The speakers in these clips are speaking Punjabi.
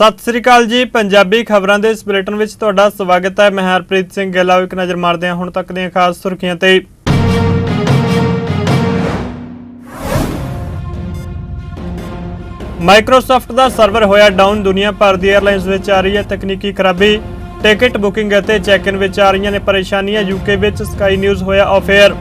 ਸਤਿ ਸ੍ਰੀ ਅਕਾਲ ਜੀ। ਪੰਜਾਬੀ ਖਬਰਾਂ ਦੇ ਇਸ ਬੁਲੇਟਿਨ ਵਿੱਚ ਤੁਹਾਡਾ ਸਵਾਗਤ ਹੈ। ਮੈਂ ਹਰਪ੍ਰੀਤ ਸਿੰਘ ਗਿੱਲ। ਆਓ ਇੱਕ ਨਜ਼ਰ ਮਾਰਦੇ ਹਾਂ ਹੁਣ ਤੱਕ ਦੀਆਂ ਖਾਸ ਸੁਰਖੀਆਂ ਤੇ। ਮਾਈਕਰੋਸਾਫਟ ਦਾ ਸਰਵਰ ਹੋਇਆ ਡਾਊਨ। ਦੁਨੀਆ ਭਰ ਦੀ 에ਅਰਲਾਈਨਸ ਵਿੱਚ ਆ ਰਹੀ ਹੈ ਤਕਨੀਕੀ ਖਰਾਬੀ। ਟਿਕਟ ਬੁਕਿੰਗ ਅਤੇ ਚੈੱਕ-ਇਨ ਵਿੱਚ ਆ ਰਹੀਆਂ ਨੇ ਪਰੇਸ਼ਾਨੀਆਂ। ਯੂਕੇ ਵਿੱਚ ਸਕਾਈ ਨਿਊਜ਼ ਹੋਇਆ ਆਫ 에ਅਰ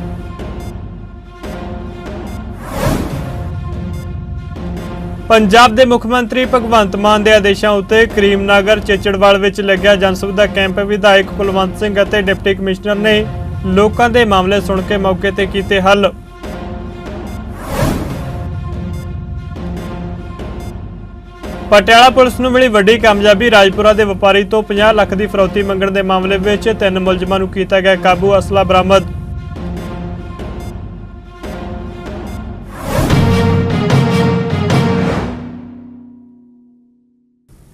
ਪੰਜਾਬ ਦੇ ਮੁੱਖ ਮੰਤਰੀ ਭਗਵੰਤ ਮਾਨ ਦੇ ਆਦੇਸ਼ਾਂ ਉੱਤੇ ਕਰੀਮਨਗਰ, ਚੇਚੜਵਾਲ ਵਿੱਚ ਲੱਗਿਆ ਜਨਸੁਵਿਧਾ ਕੈਂਪ। ਵਿਧਾਇਕ ਕੁਲਵੰਤ ਸਿੰਘ ਅਤੇ ਡਿਪਟੀ ਕਮਿਸ਼ਨਰ ਨੇ ਲੋਕਾਂ ਦੇ ਮਾਮਲੇ ਸੁਣ ਕੇ ਮੌਕੇ ਤੇ ਕੀਤੇ ਹੱਲ। ਪਟਿਆਲਾ ਪੁਲਿਸ ਨੂੰ ਮਿਲੀ ਵੱਡੀ ਕਾਮਯਾਬੀ। ਰਾਜਪੁਰਾ ਦੇ ਵਪਾਰੀ ਤੋਂ 50 ਲੱਖ ਦੀ ਫਰੌਤੀ ਮੰਗਣ ਦੇ ਮਾਮਲੇ ਵਿੱਚ ਤਿੰਨ ਮੁਲਜ਼ਮਾਂ ਨੂੰ ਕੀਤਾ ਗਿਆ ਕਾਬੂ ਅਸਲਾ ਬਰਾਮਦ।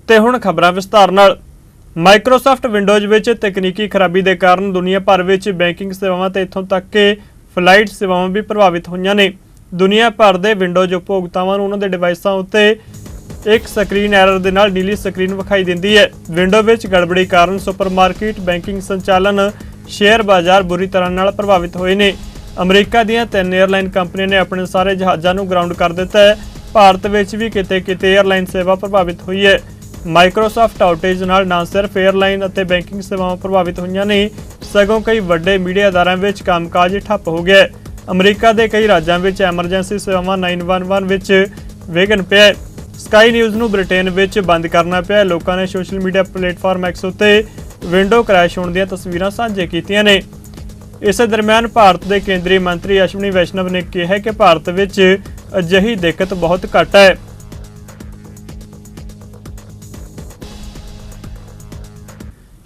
ਤੇ ਹੁਣ ਖਬਰਾਂ ਵਿਸਤਾਰ ਨਾਲ। ਮਾਈਕਰੋਸਾਫਟ ਵਿੰਡੋਜ਼ ਵਿੱਚ ਤਕਨੀਕੀ ਖਰਾਬੀ ਦੇ ਕਾਰਨ ਦੁਨੀਆ ਭਰ ਵਿੱਚ ਬੈਂਕਿੰਗ ਸੇਵਾਵਾਂ ਤੇ ਇੱਥੋਂ ਤੱਕ ਕਿ ਫਲਾਈਟ ਸੇਵਾਵਾਂ ਵੀ ਪ੍ਰਭਾਵਿਤ ਹੋਈਆਂ ਨੇ। ਦੁਨੀਆ ਭਰ ਦੇ ਵਿੰਡੋਜ਼ ਉਪਭੋਗਤਾਵਾਂ ਨੂੰ ਉਹਨਾਂ ਦੇ ਡਿਵਾਈਸਾਂ ਉੱਤੇ ਇੱਕ ਸਕਰੀਨ ਐਰਰ ਦੇ ਨਾਲ ਨੀਲੀ ਸਕਰੀਨ ਵਿਖਾਈ ਦਿੰਦੀ ਹੈ। ਵਿੰਡੋ ਵਿੱਚ ਗੜਬੜੀ ਕਾਰਨ ਸੁਪਰਮਾਰਕੀਟ ਬੈਂਕਿੰਗ ਸੰਚਾਲਨ ਸ਼ੇਅਰ ਬਾਜ਼ਾਰ ਬੁਰੀ ਤਰ੍ਹਾਂ ਨਾਲ ਪ੍ਰਭਾਵਿਤ ਹੋਏ ਨੇ। ਅਮਰੀਕਾ ਦੀਆਂ ਤਿੰਨ 에ਅਰਲਾਈਨ ਕੰਪਨੀਆਂ ਨੇ ਆਪਣੇ ਸਾਰੇ ਜਹਾਜ਼ਾਂ ਨੂੰ ਗਰਾਊਂਡ ਕਰ ਦਿੱਤਾ ਹੈ। ਭਾਰਤ ਵਿੱਚ ਵੀ ਕਿਤੇ-ਕਿਤੇ 에ਅਰਲਾਈਨ ਸੇਵਾ ਪ੍ਰਭਾਵਿਤ ਹੋਈ ਹੈ। ਮਾਈਕਰੋਸਾਫਟ ਆਊਟੇਜ ਨਾਲ ਨਾ ਸਿਰਫ 에ਅਰਲਾਈਨ ਅਤੇ ਬੈਂਕਿੰਗ ਸੇਵਾਵਾਂ ਪ੍ਰਭਾਵਿਤ ਹੋਈਆਂ ਨੇ ਸਗੋਂ ਕਈ ਵੱਡੇ ਮੀਡੀਆ ਅਦਾਰਿਆਂ ਵਿੱਚ ਕੰਮਕਾਜ ਠੱਪ ਹੋ ਗਿਆ ਅਮਰੀਕਾ ਦੇ ਕਈ ਰਾਜਾਂ ਵਿੱਚ ਐਮਰਜੈਂਸੀ ਸੇਵਾਵਾਂ 911 ਵਿੱਚ ਵਿਘਨ ਪਿਆ ਸਕਾਈ ਨਿਊਜ਼ ਨੂੰ ਬ੍ਰਿਟੇਨ ਵਿੱਚ ਬੰਦ ਕਰਨਾ ਪਿਆ ਲੋਕਾਂ ਨੇ ਸੋਸ਼ਲ ਮੀਡੀਆ ਪਲੇਟਫਾਰਮ ਐਕਸ ਉੱਤੇ ਵਿੰਡੋ ਕ੍ਰੈਸ਼ ਹੋਣ ਦੀਆਂ ਤਸਵੀਰਾਂ ਸਾਂਝੇ ਕੀਤੀਆਂ ਨੇ। ਇਸੇ ਦਰਮਿਆਨ ਭਾਰਤ ਦੇ ਕੇਂਦਰੀ ਮੰਤਰੀ ਅਸ਼ਵਨੀ ਵੈਸ਼ਨਵ ਨੇ ਕਿਹਾ ਕਿ ਭਾਰਤ ਵਿੱਚ ਅਜਿਹੀ ਦਿੱਕਤ ਬਹੁਤ ਘੱਟ ਹੈ।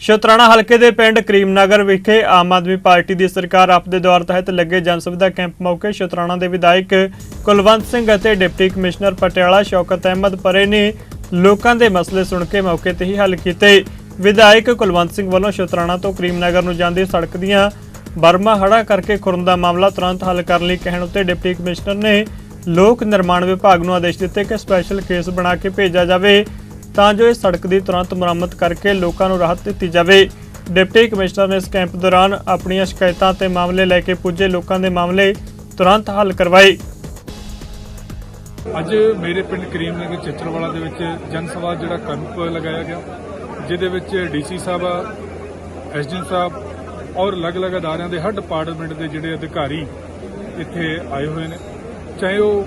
ਸ਼ਤਰਾਣਾ ਹਲਕੇ ਦੇ ਪਿੰਡ ਕਰੀਮਨਗਰ ਵਿਖੇ ਆਮ ਆਦਮੀ ਪਾਰਟੀ ਦੀ ਸਰਕਾਰ ਆਪ ਦੇ ਦੌਰ ਤਹਿਤ ਲੱਗੇ ਜਨ ਸੁਵਿਧਾ ਕੈਂਪ ਮੌਕੇ ਸ਼ਤਰਾਣਾ ਦੇ ਵਿਧਾਇਕ ਕੁਲਵੰਤ ਸਿੰਘ ਅਤੇ ਡਿਪਟੀ ਕਮਿਸ਼ਨਰ ਪਟਿਆਲਾ ਸ਼ੌਕਤ ਅਹਿਮਦ ਪਰੇ ਨੇ ਲੋਕਾਂ ਦੇ ਮਸਲੇ ਸੁਣ ਕੇ ਮੌਕੇ ਤੇ ਹੀ ਹੱਲ ਕੀਤੇ। ਵਿਧਾਇਕ ਕੁਲਵੰਤ ਸਿੰਘ ਵੱਲੋਂ ਸ਼ਤਰਾਣਾ ਤੋਂ ਕਰੀਮਨਗਰ ਨੂੰ ਜਾਂਦੀ ਸੜਕ ਦੀਆਂ ਬਰਮਾ ਹੜਾ ਕਰਕੇ ਖੁਰਨ ਦਾ ਮਾਮਲਾ ਤੁਰੰਤ ਹੱਲ ਕਰਨ ਲਈ ਕਹਿਣ ਉੱਤੇ ਡਿਪਟੀ ਕਮਿਸ਼ਨਰ ਨੇ ਲੋਕ ਨਿਰਮਾਣ ਵਿਭਾਗ ਨੂੰ ਆਦੇਸ਼ ਦਿੱਤੇ ਕਿ ਸਪੈਸ਼ਲ ਕੇਸ ਬਣਾ ਕੇ ਭੇਜਿਆ ਜਾਵੇ। ਤਾਂ ਜੋ ਇਸ ਸੜਕ ਦੀ ਤੁਰੰਤ ਮੁਰੰਮਤ ਕਰਕੇ ਲੋਕਾਂ ਨੂੰ ਰਾਹਤ ਦਿੱਤੀ ਜਾਵੇ। ਡਿਪਟੀ ਕਮਿਸ਼ਨਰ ਨੇ ਇਸ ਕੈਂਪ ਦੌਰਾਨ ਆਪਣੀਆਂ ਸ਼ਿਕਾਇਤਾਂ ਤੇ ਮਾਮਲੇ ਲੈ ਕੇ ਪੁੱਜੇ ਲੋਕਾਂ ਦੇ ਮਾਮਲੇ ਤੁਰੰਤ ਹੱਲ ਕਰਵਾਏ। ਅੱਜ ਮੇਰੇ ਪਿੰਡ ਕਰੀਮ ਨਗਰ ਚਿੱਚਰਵਾਲਾ ਦੇ ਵਿੱਚ ਜਨ ਸਭਾ ਜਿਹੜਾ ਕੈਂਪ ਲਗਾਇਆ ਗਿਆ, ਜਿਹਦੇ ਵਿੱਚ ਡੀਸੀ ਸਾਹਿਬ, ਐਸਡੀਐਮ ਸਾਹਿਬ ਔਰ ਅਲੱਗ-ਅਲੱਗ ਅਦਾਰਿਆਂ ਦੇ ਹਰ ਡਿਪਾਰਟਮੈਂਟ ਦੇ ਜਿਹੜੇ ਅਧਿਕਾਰੀ ਇੱਥੇ ਆਏ ਹੋਏ ਨੇ। ਚਾਹੇ ਉਹ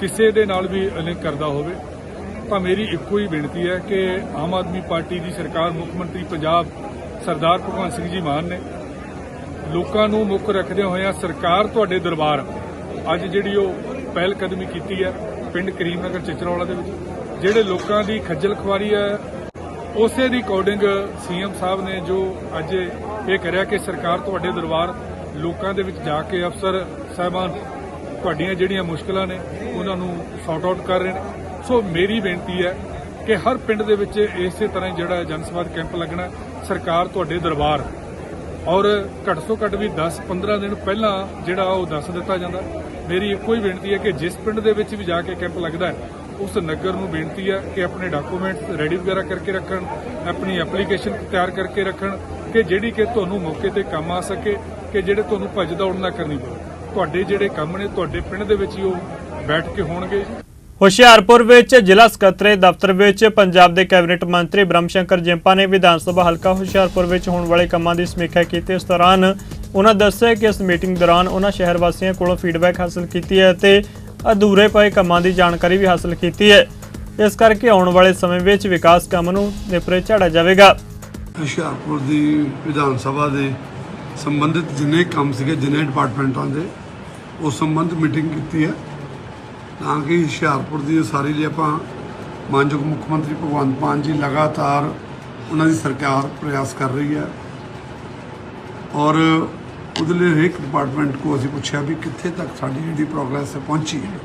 ਕਿਸੇ ਦੇ ਨਾਲ ਵੀ ਲਿੰਕ ਕਰਦਾ ਹੋਵੇ ਤਾਂ ਮੇਰੀ ਇੱਕੋ ਹੀ ਬੇਨਤੀ ਹੈ ਕਿ ਆਮ ਆਦਮੀ ਪਾਰਟੀ ਦੀ ਸਰਕਾਰ ਮੁੱਖ ਮੰਤਰੀ ਪੰਜਾਬ ਸਰਦਾਰ ਭਗਵੰਤ ਸਿੰਘ ਜੀ ਮਾਨ ਨੇ ਲੋਕਾਂ ਨੂੰ ਮੁੱਖ ਰੱਖਦੇ ਹੋਇਆ ਸਰਕਾਰ ਤੁਹਾਡੇ ਦਰਬਾਰ ਅੱਜ ਜਿਹੜੀ ਉਹ ਪਹਿਲ ਕਦਮੀ ਕੀਤੀ ਹੈ ਪਿੰਡ ਕਰੀਮਨਗਰ ਚਿਚਰਵਾਲਾ ਦੇ ਵਿੱਚ, ਜਿਹੜੇ ਲੋਕਾਂ ਦੀ ਖੱਜਲ ਖੁਆਰੀ ਹੈ, ਉਸੇ ਦੀ ਅਕੋਰਡਿੰਗ ਸੀਐਮ ਸਾਹਿਬ ਨੇ ਜੋ ਅੱਜ ਇਹ ਕਰਿਆ ਕਿ ਸਰਕਾਰ ਤੁਹਾਡੇ ਦਰਬਾਰ ਲੋਕਾਂ ਦੇ ਵਿੱਚ ਜਾ ਕੇ ਅਫਸਰ, ਸਾਹਿਬਾਨ, ਤੁਹਾਡੀਆਂ ਜਿਹੜੀਆਂ ਮੁਸ਼ਕਲਾਂ ਨੇ, ਉਹਨਾਂ ਨੂੰ ਸੌਟ ਆਊਟ ਕਰ ਰਹੇ ਨੇ। ਸੋ ਮੇਰੀ ਬੇਨਤੀ ਹੈ ਕਿ ਹਰ ਪਿੰਡ ਦੇ ਵਿੱਚ ਇਸੇ ਤਰ੍ਹਾਂ ਜਿਹੜਾ ਜਨ ਕੈਂਪ ਲੱਗਣਾ ਸਰਕਾਰ ਤੁਹਾਡੇ ਦਰਬਾਰ ਔਰ ਘੱਟ ਤੋਂ ਘੱਟ ਵੀ 10-15 ਦਿਨ ਪਹਿਲਾਂ ਜਿਹੜਾ ਉਹ ਦੱਸ ਦਿੱਤਾ ਜਾਂਦਾ ਮੇਰੀ ਇੱਕੋ ਹੀ ਬੇਨਤੀ ਹੈ ਕਿ ਜਿਸ ਪਿੰਡ ਦੇ ਵਿੱਚ ਵੀ ਜਾ ਕੇ ਕੈਂਪ ਲੱਗਦਾ ਹੈ, ਉਸ ਨਗਰ ਨੂੰ ਬੇਨਤੀ ਹੈ ਕਿ ਆਪਣੇ ਡਾਕੂਮੈਂਟਸ ਰੈਡੀ ਵਗੈਰਾ ਕਰਕੇ ਰੱਖਣ, ਆਪਣੀ ਐਪਲੀਕੇਸ਼ਨ ਤਿਆਰ ਕਰਕੇ ਰੱਖਣ, ਕਿ ਜਿਹੜੀ ਕਿ ਤੁਹਾਨੂੰ ਮੌਕੇ ਤੇ ਕੰਮ ਆ ਸਕੇ, ਕਿ ਜਿਹੜੇ ਤੁਹਾਨੂੰ ਭੱਜ ਦੌੜ ਨਾ ਕਰਨੀ ਪਵੇ। ਤੁਹਾਡੇ ਜਿਹੜੇ ਕੰਮ ਨੇ, ਤੁਹਾਡੇ ਪਿੰਡ ਦੇ ਵਿੱਚ ਹੀ ਉਹ ਬੈਠ ਕੇ ਹੋਣਗੇ। ਹੁਸ਼ਿਆਰਪੁਰ ਵਿੱਚ ਜ਼ਿਲ੍ਹਾ ਸਕੱਤਰੇ ਦਫ਼ਤਰ ਵਿੱਚ ਪੰਜਾਬ ਦੇ ਕੈਬਨਿਟ ਮੰਤਰੀ ਬ੍ਰਹਮਸ਼ੰਕਰ ਜੈਂਪਾ ਨੇ ਵਿਧਾਨ ਸਭਾ ਹਲਕਾ ਹੁਸ਼ਿਆਰਪੁਰ ਵਿੱਚ ਹੋਣ ਵਾਲੇ ਕੰਮਾਂ ਦੀ ਸਮੀਖਿਆ ਕੀਤੀ। ਇਸ ਦੌਰਾਨ ਉਹਨਾਂ ਦੱਸਿਆ ਕਿ ਇਸ ਮੀਟਿੰਗ ਦੌਰਾਨ ਉਹਨਾਂ ਸ਼ਹਿਰ ਵਾਸੀਆਂ ਕੋਲੋਂ ਫੀਡਬੈਕ ਹਾਸਲ ਕੀਤੀ ਹੈ ਅਤੇ ਅਧੂਰੇ ਪਏ ਕੰਮਾਂ ਦੀ ਜਾਣਕਾਰੀ ਵੀ ਹਾਸਲ ਕੀਤੀ ਹੈ। ਇਸ ਕਰਕੇ ਆਉਣ ਵਾਲੇ ਸਮੇਂ ਵਿੱਚ ਵਿਕਾਸ ਕੰਮ ਨੂੰ ਨਿਪਰੇ ਝਾੜਿਆ ਜਾਵੇਗਾ। ਹੁਸ਼ਿਆਰਪੁਰ ਦੀ ਵਿਧਾਨ ਸਭਾ ਦੇ ਸੰਬੰਧਿਤ ਜਿੰਨੇ ਕੰਮ ਸੀਗੇ, ਜਿੰਨੇ ਡਿਪਾਰਟਮੈਂਟਾਂ ਦੇ, ਉਸ ਸੰਬੰਧ ਮੀਟਿੰਗ ਕੀਤੀ ਹੈ। ਤਾਂ ਕਿ ਹੁਸ਼ਿਆਰਪੁਰ ਦੀ ਸਾਰੀ ਲਈ ਆਪਾਂ ਮਾਨਯੋਗ ਮੁੱਖ ਮੰਤਰੀ ਭਗਵੰਤ ਮਾਨ ਜੀ ਲਗਾਤਾਰ ਉਹਨਾਂ ਦੀ ਸਰਕਾਰ ਪ੍ਰਯਾਸ ਕਰ ਰਹੀ ਹੈ। ਔਰ ਉਹਦੇ ਲਈ ਹਰੇਕ ਡਿਪਾਰਟਮੈਂਟ ਕੋ ਅਸੀਂ ਪੁੱਛਿਆ ਵੀ ਕਿੱਥੇ ਤੱਕ ਸਾਡੀ ਜਿਹੜੀ ਪ੍ਰੋਗਰੈਸ ਹੈ ਪਹੁੰਚੀ ਹੈ।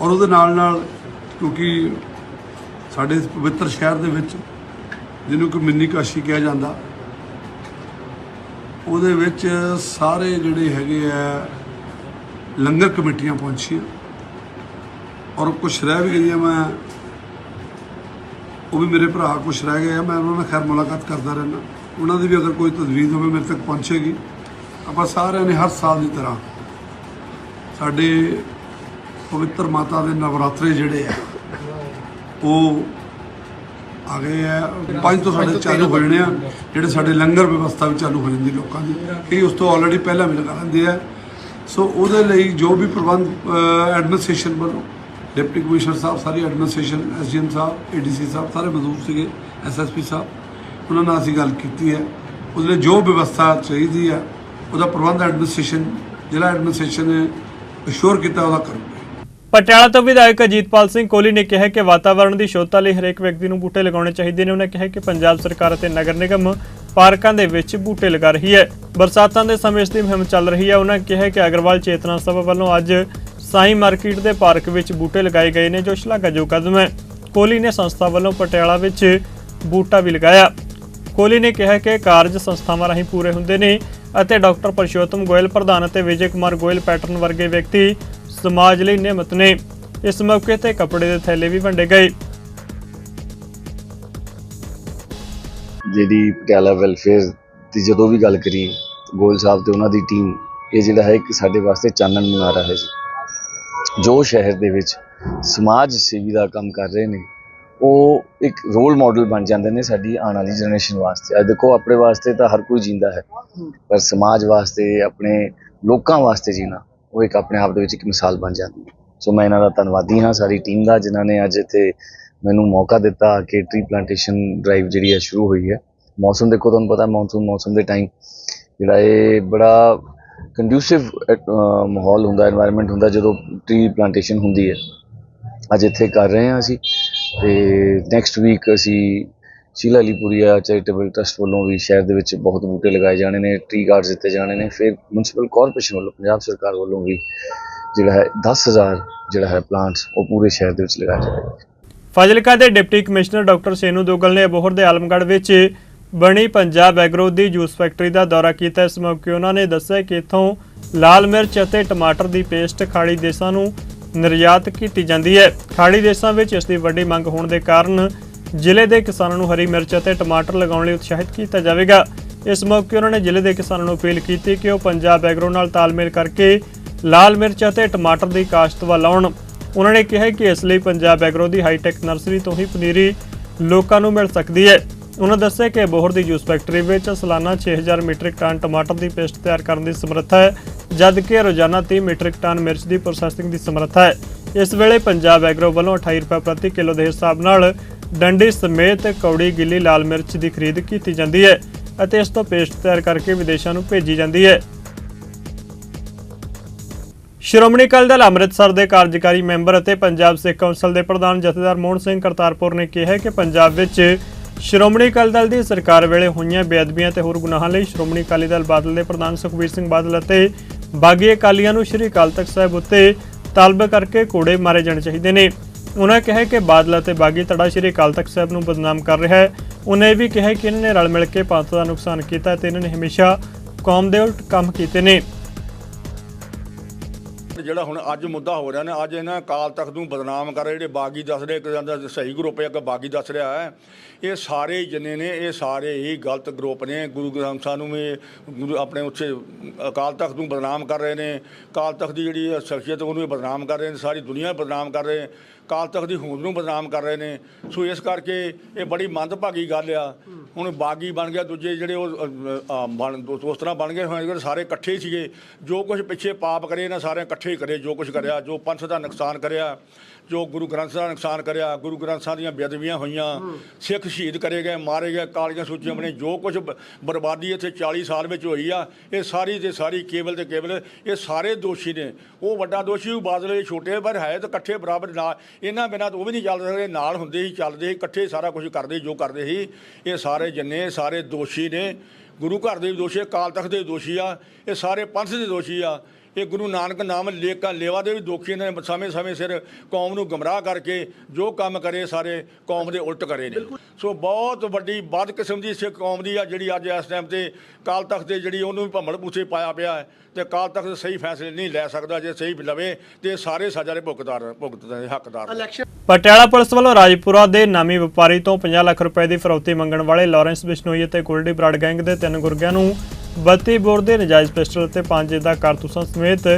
ਔਰ ਉਹਦੇ ਨਾਲ ਨਾਲ ਕਿਉਂਕਿ ਸਾਡੇ ਇਸ ਪਵਿੱਤਰ ਸ਼ਹਿਰ ਦੇ ਵਿੱਚ ਜਿਹਨੂੰ ਕਿ ਮਿੰਨੀ ਕਾਸ਼ੀ ਕਿਹਾ ਜਾਂਦਾ, ਉਹਦੇ ਵਿੱਚ ਸਾਰੇ ਜਿਹੜੇ ਹੈਗੇ ਆ ਲੰਗਰ ਕਮੇਟੀਆਂ ਪਹੁੰਚੀਆਂ। ਔਰ ਕੁਛ ਰਹਿ ਵੀ ਗਈ ਗਈਆਂ ਮੈਂ। ਉਹ ਵੀ ਮੇਰੇ ਭਰਾ ਕੁਛ ਰਹਿ ਗਏ ਆ, ਮੈਂ ਉਹਨਾਂ ਨਾਲ ਖੈਰ ਮੁਲਾਕਾਤ ਕਰਦਾ ਰਹਿਣਾ ਉਹਨਾਂ ਦੀ ਵੀ ਅਗਰ ਕੋਈ ਤਜਵੀਜ਼ ਹੋਵੇ, ਮੇਰੇ ਤੱਕ ਪਹੁੰਚੇਗੀ। ਆਪਾਂ ਸਾਰਿਆਂ ਨੇ ਹਰ ਸਾਲ ਦੀ ਤਰ੍ਹਾਂ ਸਾਡੇ ਪਵਿੱਤਰ ਮਾਤਾ ਦੇ ਨਵਰਾਤਰੇ ਜਿਹੜੇ ਆ, ਉਹ ਆ ਗਏ ਆ। ਪੰਜ ਤੋਂ ਸਾਡੇ ਚਾਲੂ ਹੋ ਜਾਣੇ ਆ, ਜਿਹੜੇ ਸਾਡੇ ਲੰਗਰ ਵਿਵਸਥਾ ਵੀ ਚਾਲੂ ਹੋ ਜਾਂਦੀ ਲੋਕਾਂ ਦੀ। ਕਈ ਉਸ ਤੋਂ ਆਲਰੇਡੀ ਪਹਿਲਾਂ ਵੀ ਲਗਾ ਲੈਂਦੇ ਆ। ਸੋ ਉਹਦੇ ਲਈ ਜੋ ਵੀ ਪ੍ਰਬੰਧ ਐਡਮਿਨਿਸਟ੍ਰੇਸ਼ਨ ਵੱਲੋਂ ਡਿਪਟੀ ਕਮਿਸ਼ਨਰ ਸਾਹਿਬ, ਸਾਰੀ ਐਡਮਿਨਿਸਟ੍ਰੇਸ਼ਨ, ਐਸਡੀਐਮ ਸਾਹਿਬ, ਏਡੀਸੀ ਸਾਹਿਬ ਸਾਰੇ ਮੌਜੂਦ ਸੀਗੇ ਐਸਐਸਪੀ ਸਾਹਿਬ। ਉਹਨਾਂ ਨਾਲ ਅਸੀਂ ਗੱਲ ਕੀਤੀ ਹੈ। ਉਹਦੇ ਜੋ ਵਿਵਸਥਾ ਚਾਹੀਦੀ ਹੈ, ਉਹਦਾ ਪ੍ਰਬੰਧ ਐਡਮਿਨਿਸਟ੍ਰੇਸ਼ਨ, ਜ਼ਿਲ੍ਹਾ ਐਡਮਿਨਿਸਟ੍ਰੇਸ਼ਨ ਨੇ ਅਸ਼ੋਰ ਕੀਤਾ, ਉਹਦਾ ਕਰੂਗਾ ਪਟਿਆਲਾ ਤੋਂ ਵਿਧਾਇਕ ਅਜੀਤਪਾਲ ਸਿੰਘ ਕੋਹਲੀ ਨੇ ਕਿਹਾ ਕਿ ਵਾਤਾਵਰਣ ਦੀ ਸ਼ੋਧਤਾ ਲਈ ਹਰੇਕ ਵਿਅਕਤੀ ਨੂੰ ਬੂਟੇ ਲਗਾਉਣੇ ਚਾਹੀਦੇ ਨੇ। ਉਹਨਾਂ ਕਿਹਾ ਕਿ ਪੰਜਾਬ ਸਰਕਾਰ ਅਤੇ ਨਗਰ ਨਿਗਮ ਪਾਰਕਾਂ ਦੇ ਵਿੱਚ ਬੂਟੇ ਲਗਾ ਰਹੀ ਹੈ। ਬਰਸਾਤਾਂ ਦੇ ਸਮੇਂ ਇਸ ਦੀ ਮੁਹਿੰਮ ਚੱਲ ਰਹੀ ਹੈ। ਉਹਨਾਂ ਕਿਹਾ ਕਿ ਅਗਰਵਾਲ ਚੇਤਨਾ ਸਭਾ ਵੱਲੋਂ ਅੱਜ ਸਾਈ ਮਾਰਕੀਟ ਦੇ ਪਾਰਕ ਵਿੱਚ ਬੂਟੇ ਲਗਾਏ ਗਏ ਨੇ, ਜੋ ਸ਼ਲਾਘਾਯੋਗ ਕਦਮ ਹੈ। ਕੋਹਲੀ ਨੇ ਸੰਸਥਾ ਵੱਲੋਂ ਪਟਿਆਲਾ ਵਿੱਚ ਬੂਟਾ ਵੀ ਲਗਾਇਆ। ਕੋਹਲੀ ਨੇ ਕਿਹਾ ਕਿ ਕਾਰਜ ਸੰਸਥਾਵਾਂ ਰਾਹੀਂ ਪੂਰੇ ਹੁੰਦੇ ਨੇ ਅਤੇ ਡਾਕਟਰ ਪਰਸ਼ੋਤਮ ਗੋਇਲ ਪ੍ਰਧਾਨ ਅਤੇ ਵਿਜੇ ਕੁਮਾਰ ਗੋਇਲ ਪੈਟਰਨ ਵਰਗੇ ਵਿਅਕਤੀ ਸਮਾਜ ਲਈ ਨਿਯਮਤ ਨੇ। ਇਸ ਮੌਕੇ ਤੇ ਕੱਪੜੇ ਦੇ ਥੈਲੇ ਵੀ ਵੰਡੇ ਗਏ। ਜਿਹੜੀ ਪਟਿਆਲਾ ਵੈਲਫੇਅਰ ਦੀ ਜਦੋਂ ਵੀ ਗੱਲ ਕਰੀ ਗੋਲ ਸਾਹਿਬ ਤੇ ਉਹਨਾਂ ਦੀ ਟੀਮ ਇਹ ਜਿਹੜਾ ਹੈ ਕਿ ਸਾਡੇ ਵਾਸਤੇ ਚਾਨਣ ਮੁਨਾਰਾ ਹੈ ਜੀ। ਜੋ ਸ਼ਹਿਰ ਦੇ ਵਿੱਚ ਸਮਾਜ ਸੇਵੀ ਦਾ ਕੰਮ ਕਰ ਰਹੇ ਨੇ, ਉਹ ਇੱਕ ਰੋਲ ਮਾਡਲ ਬਣ ਜਾਂਦੇ ਨੇ ਸਾਡੀ ਆਉਣ ਵਾਲੀ ਜਨਰੇਸ਼ਨ ਵਾਸਤੇ। ਅੱਜ ਦੇਖੋ, ਆਪਣੇ ਵਾਸਤੇ ਤਾਂ ਹਰ ਕੋਈ ਜਿੰਦਾ ਹੈ, ਪਰ ਸਮਾਜ ਵਾਸਤੇ, ਆਪਣੇ ਲੋਕਾਂ ਵਾਸਤੇ ਜੀਣਾ, ਉਹ ਇੱਕ ਆਪਣੇ ਆਪ ਦੇ ਵਿੱਚ ਇੱਕ ਮਿਸਾਲ ਬਣ ਜਾਂਦੀ ਹੈ। ਸੋ ਮੈਂ ਇਹਨਾਂ ਦਾ ਧੰਨਵਾਦੀ ਹਾਂ, ਸਾਰੀ ਟੀਮ ਦਾ, ਜਿਨ੍ਹਾਂ ਨੇ ਅੱਜ ਇੱਥੇ ਮੈਨੂੰ ਮੌਕਾ ਦਿੱਤਾ ਕਿ ਟ੍ਰੀ ਪਲਾਂਟੇਸ਼ਨ ਡਰਾਈਵ ਜਿਹੜੀ ਹੈ ਸ਼ੁਰੂ ਹੋਈ ਹੈ। ਮੌਸਮ ਦੇਖੋ, ਤੁਹਾਨੂੰ ਪਤਾ ਮੌਨਸੂਨ ਮੌਸਮ ਦੇ ਟਾਈਮ ਜਿਹੜਾ ਇਹ ਬੜਾ ਕੰਡਿਊਸਿਵ uh, ਮਾਹੌਲ ਹੁੰਦਾ এনवायरमेंट ਹੁੰਦਾ, ਜਦੋਂ ਟ੍ਰੀ ਪਲਾਂਟੇਸ਼ਨ ਹੁੰਦੀ ਹੈ। ਅੱਜ ਇੱਥੇ ਕਰ ਰਹੇ ਹਾਂ ਅਸੀਂ। ਤੇ ਨੈਕਸਟ ਵੀਕ ਅਸੀਂ ਸ਼ੀਲਾ ਲੀਪੂਰੀਆ ਚੈਰੀਟੇਬਲ ਟਰਸਟ ਵੱਲੋਂ ਵੀ ਸ਼ਹਿਰ ਦੇ ਵਿੱਚ ਬਹੁਤ ਬੂਟੇ ਲਗਾਏ ਜਾਣੇ ਨੇ ਟ੍ਰੀ ਗਾਰਡਸ ਦਿੱਤੇ ਜਾਣੇ ਨੇ। ਫਿਰ ਮਿਊਨਿਸਪਲ ਕਾਰਪੋਰੇਸ਼ਨ ਵੱਲੋਂ, ਪੰਜਾਬ ਸਰਕਾਰ ਵੱਲੋਂ ਵੀ ਜਿਹੜਾ ਹੈ 10000 ਜਿਹੜਾ ਹੈ ਪਲਾਂਟਸ ਉਹ ਪੂਰੇ ਸ਼ਹਿਰ ਦੇ ਵਿੱਚ ਲਗਾਏ ਜਾਣਗੇ। ਫਾਜ਼ਿਲਕਾ ਦੇ deputy commissioner doctor Senu Duggal ਨੇ ਅਬੋਹਰ ਦੇ ਆਲਮਗੜ੍ਹ ਵਿੱਚ ਬਣੀ ਪੰਜਾਬ ਐਗਰੋ ਦੀ ਜੂਸ ਫੈਕਟਰੀ ਦਾ ਦੌਰਾ ਕੀਤਾ। ਇਸ ਮੌਕੇ ਉਹਨਾਂ ਨੇ ਦੱਸਿਆ ਕਿ ਇੱਥੋਂ ਲਾਲ ਮਿਰਚ ਅਤੇ ਟਮਾਟਰ ਦੀ ਪੇਸਟ ਖਾੜੀ ਦੇਸ਼ਾਂ ਨੂੰ ਨਿਰਯਾਤ ਕੀਤੀ ਜਾਂਦੀ ਹੈ। ਖਾੜੀ ਦੇਸ਼ਾਂ ਵਿੱਚ ਇਸ ਦੀ ਵੱਡੀ ਮੰਗ ਹੋਣ ਦੇ ਕਾਰਨ ਜ਼ਿਲ੍ਹੇ ਦੇ ਕਿਸਾਨਾਂ ਨੂੰ ਹਰੀ ਮਿਰਚ ਅਤੇ ਟਮਾਟਰ ਲਗਾਉਣ ਲਈ ਉਤਸ਼ਾਹਿਤ ਕੀਤਾ ਜਾਵੇਗਾ। ਇਸ ਮੌਕੇ ਉਹਨਾਂ ਨੇ ਜ਼ਿਲ੍ਹੇ ਦੇ ਕਿਸਾਨਾਂ ਨੂੰ ਅਪੀਲ ਕੀਤੀ ਕਿ ਉਹ ਪੰਜਾਬ ਐਗਰੋ ਨਾਲ ਤਾਲਮੇਲ ਕਰਕੇ ਲਾਲ ਮਿਰਚ ਅਤੇ ਟਮਾਟਰ ਦੀ ਕਾਸ਼ਤ ਵੱਲ ਆਉਣ। ਉਹਨਾਂ ਨੇ ਕਿਹਾ ਕਿ ਇਸ ਲਈ ਪੰਜਾਬ ਐਗਰੋ ਦੀ ਹਾਈਟੈਕ ਨਰਸਰੀ ਤੋਂ ਹੀ ਪਨੀਰੀ ਲੋਕਾਂ ਨੂੰ ਮਿਲ ਸਕਦੀ ਹੈ। ਉਹਨਾਂ ਦੱਸਿਆ ਕਿ ਬੋਹਰ ਦੀ ਜੂਸ ਫੈਕਟਰੀ ਵਿੱਚ ਸਾਲਾਨਾ 6000 ਮੀਟ੍ਰਿਕ ਟਨ ਟਮਾਟਰ ਦੀ ਪੇਸਟ ਤਿਆਰ ਕਰਨ ਦੀ ਸਮਰੱਥਾ ਹੈ ਜਦਕਿ ਰੋਜ਼ਾਨਾ 30 ਮੀਟ੍ਰਿਕ ਟਨ ਮਿਰਚ ਦੀ ਪ੍ਰੋਸੈਸਿੰਗ ਦੀ ਸਮਰੱਥਾ ਹੈ। ਇਸ ਵੇਲੇ ਪੰਜਾਬ ਐਗਰੋ ਵੱਲੋਂ 28 ਰੁਪਏ ਪ੍ਰਤੀ ਕਿਲੋ ਦੇ ਹਿਸਾਬ ਨਾਲ ਡੰਡੀ ਸਮੇਤ ਕੌੜੀ ਗਿੱਲੀ ਲਾਲ ਮਿਰਚ ਦੀ ਖਰੀਦ ਕੀਤੀ ਜਾਂਦੀ ਹੈ ਅਤੇ ਇਸ ਤੋਂ ਪੇਸਟ ਤਿਆਰ ਕਰਕੇ ਵਿਦੇਸ਼ਾਂ ਨੂੰ ਭੇਜੀ ਜਾਂਦੀ ਹੈ। ਸ਼੍ਰੋਮਣੀ ਅਕਾਲੀ ਦਲ ਅੰਮ੍ਰਿਤਸਰ ਦੇ ਕਾਰਜਕਾਰੀ ਮੈਂਬਰ ਅਤੇ ਪੰਜਾਬ ਸਿੱਖ ਕੌਂਸਲ ਦੇ ਪ੍ਰਧਾਨ ਜਥੇਦਾਰ ਮੋਹਨ ਸਿੰਘ ਕਰਤਾਰਪੁਰ ਨੇ ਕਿਹਾ ਕਿ ਪੰਜਾਬ ਵਿੱਚ ਸ਼੍ਰੋਮਣੀ ਅਕਾਲੀ ਦਲ ਦੀ ਸਰਕਾਰ ਵੇਲੇ ਹੋਈਆਂ ਬੇਅਦਬੀਆਂ ਤੇ ਹੋਰ ਗੁਨਾਹਾਂ ਲਈ ਸ਼੍ਰੋਮਣੀ ਅਕਾਲੀ ਦਲ ਬਾਦਲ ਦੇ ਪ੍ਰਧਾਨ ਸੁਖਬੀਰ ਸਿੰਘ ਬਾਦਲ ਅਤੇ ਬਾਗੀ ਅਕਾਲੀਆਂ ਨੂੰ ਸ਼੍ਰੀ ਅਕਾਲ ਤਖਤ ਸਾਹਿਬ ਉੱਤੇ ਤਲਬ ਕਰਕੇ ਕੋੜੇ ਮਾਰੇ ਜਾਣੇ ਚਾਹੀਦੇ ਨੇ। ਉਹਨਾਂ ਕਿਹਾ ਕਿ ਬਾਦਲ ਅਤੇ ਬਾਗੀ ਧੜਾ ਸ਼੍ਰੀ ਅਕਾਲ ਤਖਤ ਸਾਹਿਬ ਨੂੰ ਬਦਨਾਮ ਕਰ ਰਿਹਾ ਹੈ। ਉਹਨਾਂ ਇਹ ਵੀ ਕਿਹਾ ਕਿ ਇਹਨਾਂ ਨੇ ਰਲ ਮਿਲ ਕੇ ਪੰਥ ਦਾ ਨੁਕਸਾਨ ਕੀਤਾ ਤੇ ਇਹਨਾਂ ਨੇ ਹਮੇਸ਼ਾ ਕੌਮ ਦੇ ਉਲਟ ਕੰਮ ਕੀਤੇ ਨੇ। ਜਿਹੜਾ ਹੁਣ ਅੱਜ ਮੁੱਦਾ ਹੋ ਰਿਹਾ ਨੇ, ਅੱਜ ਇਹਨਾਂ ਅਕਾਲ ਤਖਤ ਨੂੰ ਬਦਨਾਮ ਕਰ ਰਹੇ, ਜਿਹੜੇ ਬਾਗੀ ਦੱਸ ਰਹੇ, ਇੱਕ ਸਹੀ ਗਰੁੱਪ ਹੈ ਕਿ ਬਾਗੀ ਦੱਸ ਰਿਹਾ ਹੈ। ਇਹ ਸਾਰੇ ਜਿੰਨੇ ਨੇ, ਇਹ ਸਾਰੇ ਹੀ ਗਲਤ ਗਰੁੱਪ ਨੇ। ਗੁਰੂ ਗ੍ਰੰਥ ਸਾਹਿਬ ਨੂੰ ਵੀ, ਗੁਰੂ ਆਪਣੇ ਉੱਥੇ ਅਕਾਲ ਤਖਤ ਨੂੰ ਬਦਨਾਮ ਕਰ ਰਹੇ ਨੇ। ਅਕਾਲ ਤਖਤ ਦੀ ਜਿਹੜੀ ਸ਼ਖਸੀਅਤ, ਉਹਨੂੰ ਵੀ ਬਦਨਾਮ ਕਰ ਰਹੇ ਨੇ, ਸਾਰੀ ਦੁਨੀਆ ਬਦਨਾਮ ਕਰ ਰਹੇ ਕਾਲ ਤਖਤ ਦੀ ਹੋਂਦ ਨੂੰ ਬਦਨਾਮ ਕਰ ਰਹੇ ਨੇ। ਸੋ ਇਸ ਕਰਕੇ ਇਹ ਬੜੀ ਮੰਦਭਾਗੀ ਗੱਲ ਆ। ਹੁਣ ਬਾਗੀ ਬਣ ਗਿਆ ਦੂਜੇ ਜਿਹੜੇ ਉਹ ਅ, ਅ, ਬਣ ਉਸ ਤਰ੍ਹਾਂ ਬਣ ਗਏ ਹੋਏ ਸਾਰੇ ਇਕੱਠੇ ਹੀ ਸੀਗੇ। ਜੋ ਕੁਝ ਪਿੱਛੇ ਪਾਪ ਕਰੇ ਇਹਨਾਂ ਸਾਰਿਆਂ ਇਕੱਠੇ ਹੀ ਕਰੇ ਜੋ ਕੁਝ ਕਰਿਆ ਜੋ ਪੰਥ ਦਾ ਨੁਕਸਾਨ ਕਰਿਆ ਜੋ ਗੁਰੂ ਗ੍ਰੰਥ ਸਾਹਿਬ ਦਾ ਨੁਕਸਾਨ ਕਰਿਆ ਗੁਰੂ ਗ੍ਰੰਥ ਸਾਹਿਬ ਦੀਆਂ ਬੇਅਦਬੀਆਂ ਹੋਈਆਂ ਸਿੱਖ ਸ਼ਹੀਦ ਕਰੇ ਗਏ ਮਾਰੇ ਗਏ ਕਾਲੀਆਂ ਸੂਚੀਆਂ ਬਣੇ ਜੋ ਕੁਝ ਬ- ਬਰਬਾਦੀ ਇੱਥੇ 40 ਸਾਲ ਵਿੱਚ ਹੋਈ ਆ ਇਹ ਸਾਰੀ ਤੇ ਸਾਰੀ ਕੇਵਲ ਤੇ ਕੇਵਲ ਇਹ ਸਾਰੇ ਦੋਸ਼ੀ ਨੇ। ਉਹ ਵੱਡਾ ਦੋਸ਼ੀ ਉਹ ਬਾਦਲ ਇਹ ਛੋਟੇ ਪਰ ਹੈ ਤਾਂ ਇਕੱਠੇ ਬਰਾਬਰ ਨਾਲ। ਇਹਨਾਂ ਬਿਨਾਂ ਤਾਂ ਉਹ ਵੀ ਨਹੀਂ ਚੱਲ ਸਕਦੇ ਨਾਲ ਹੁੰਦੇ ਹੀ ਚੱਲਦੇ ਸੀ ਇਕੱਠੇ ਸਾਰਾ ਕੁਝ ਕਰਦੇ ਜੋ ਕਰਦੇ ਸੀ। ਇਹ ਸਾਰੇ ਜੰਨੇ ਸਾਰੇ ਦੋਸ਼ੀ ਨੇ। ਗੁਰੂ ਘਰ ਦੇ ਵੀ ਦੋਸ਼ੀ ਆ, ਅਕਾਲ ਤਖਤ ਦੇ ਵੀ ਦੋਸ਼ੀ ਆ ਇਹ ਸਾਰੇ ਪੰਥ ਦੇ ਦੋਸ਼ੀ ਆ। ਇਹ ਗੁਰੂ ਨਾਨਕ ਨਾਮ ਲੇਕਾ ਲੇਵਾ ਦੇ ਵੀ ਦੋਖੀ ਨੇ ਸਮੇਂ ਸਮੇਂ ਸਿਰ ਕੌਮ ਨੂੰ ਗਮਰਾਹ ਕਰਕੇ ਜੋ ਕੰਮ ਕਰੇ ਸਾਰੇ ਕੌਮ ਦੇ ਉਲਟ ਕਰੇ ਨੇ ਸੋ ਬਹੁਤ ਵੱਡੀ ਬਦ ਕਿਸਮ ਦੀ ਸਿੱਖ ਕੌਮ ਦੀ ਆ ਜਿਹੜੀ ਅੱਜ ਇਸ ਟਾਈਮ ਤੇ ਕਾਲ ਤਖਤ ਤੇ ਜਿਹੜੀ ਉਹਨੂੰ ਵੀ ਭੰਮੜ ਪੂਛੇ ਪਾਇਆ ਪਿਆ ਹੈ ਤੇ ਕਾਲ ਤਖਤ ਸਹੀ ਫੈਸਲੇ ਨਹੀਂ ਲੈ ਸਕਦਾ ਜੇ ਸਹੀ ਲਵੇ ਤੇ ਸਾਰੇ ਸਜ਼ਾ ਦੇ ਭੁਗਤਾਰ ਭੁਗਤ ਦੇ ਹੱਕਦਾਰ। ਪਟਿਆਲਾ ਪੁਲਿਸ ਵੱਲੋਂ ਰਾਜਪੁਰਾ ਦੇ ਨਾਮੀ ਵਪਾਰੀ ਤੋਂ 50 ਲੱਖ ਰੁਪਏ ਦੀ ਫਰੌਤੀ ਮੰਗਣ ਵਾਲੇ ਲਾਰੈਂਸ ਬਿਸ਼ਨੋਈ ਅਤੇ ਗੋਲਡੀ ਬਰਾਡ ਗੈਂਗ ਦੇ ਤਿੰਨ ਗੁਰਗਿਆਂ ਨੂੰ 32 ਬੋਰ ਦੇ ਨਜਾਇਜ਼ ਪਿਸਟਲ ਅਤੇ ਪੰਜ ਦਾ ਕਾਰਤੂਸਾਂ ਸਮੇਤ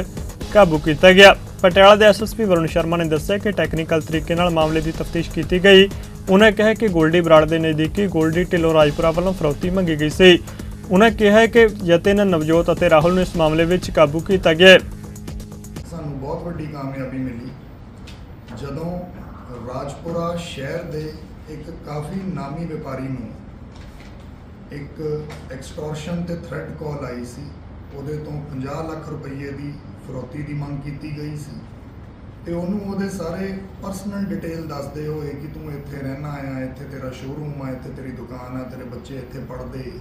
ਕਾਬੂ ਕੀਤਾ ਗਿਆ। ਪਟਿਆਲਾ ਦੇ ਐਸਐਸਪੀ ਵਰੁਣ ਸ਼ਰਮਾ ਨੇ ਦੱਸਿਆ ਕਿ ਟੈਕਨੀਕਲ ਤਰੀਕੇ ਨਾਲ ਮਾਮਲੇ ਦੀ ਤਫਤੀਸ਼ ਕੀਤੀ ਗਈ। ਉਹਨਾਂ ਕਿਹਾ ਕਿ ਗੋਲਡੀ ਬਰਾੜ ਦੇ ਨਜ਼ਦੀਕੀ ਗੋਲਡੀ ਢਿੱਲੋਂ ਰਾਜਪੁਰਾ ਵੱਲੋਂ ਫਰੌਤੀ ਮੰਗੀ ਗਈ ਸੀ। ਉਹਨਾਂ ਕਿਹਾ ਕਿ ਯਤਨ ਨਵਜੋਤ ਅਤੇ ਰਾਹੁਲ ਨੂੰ ਇਸ ਮਾਮਲੇ ਵਿੱਚ ਕਾਬੂ ਕੀਤਾ ਗਿਆ ਸਾਨੂੰ ਬਹੁਤ ਵੱਡੀ ਕਾਮਯਾਬੀ ਮਿਲੀ। ਜਦੋਂ ਰਾਜਪੁਰਾ ਸ਼ਹਿਰ ਦੇ ਇੱਕ ਕਾਫੀ ਨਾਮੀ ਵਪਾਰੀ ਨੂੰ ਇੱਕ ਐਕਸਟੋਰਸ਼ਨ ਤੇ ਥ੍ਰੈਟ ਕਾਲ ਆਈ ਸੀ। ਉਹਦੇ ਤੋਂ 50 ਲੱਖ ਰੁਪਏ ਦੀ ਫਰੋਤੀ ਦੀ ਮੰਗ ਕੀਤੀ ਗਈ ਸੀ। ਤੇ ਉਹਨੂੰ ਉਹਦੇ ਸਾਰੇ ਪਰਸਨਲ ਡਿਟੇਲ ਦੱਸਦੇ ਹੋਏ ਕਿ ਤੂੰ ਇੱਥੇ ਰਹਿਣਾ ਆ, ਇੱਥੇ ਤੇਰਾ ਸ਼ੋਰੂਮ ਆ, ਇੱਥੇ ਤੇਰੀ ਦੁਕਾਨ ਆ, ਤੇਰੇ ਬੱਚੇ ਇੱਥੇ ਪੜ੍ਹਦੇ।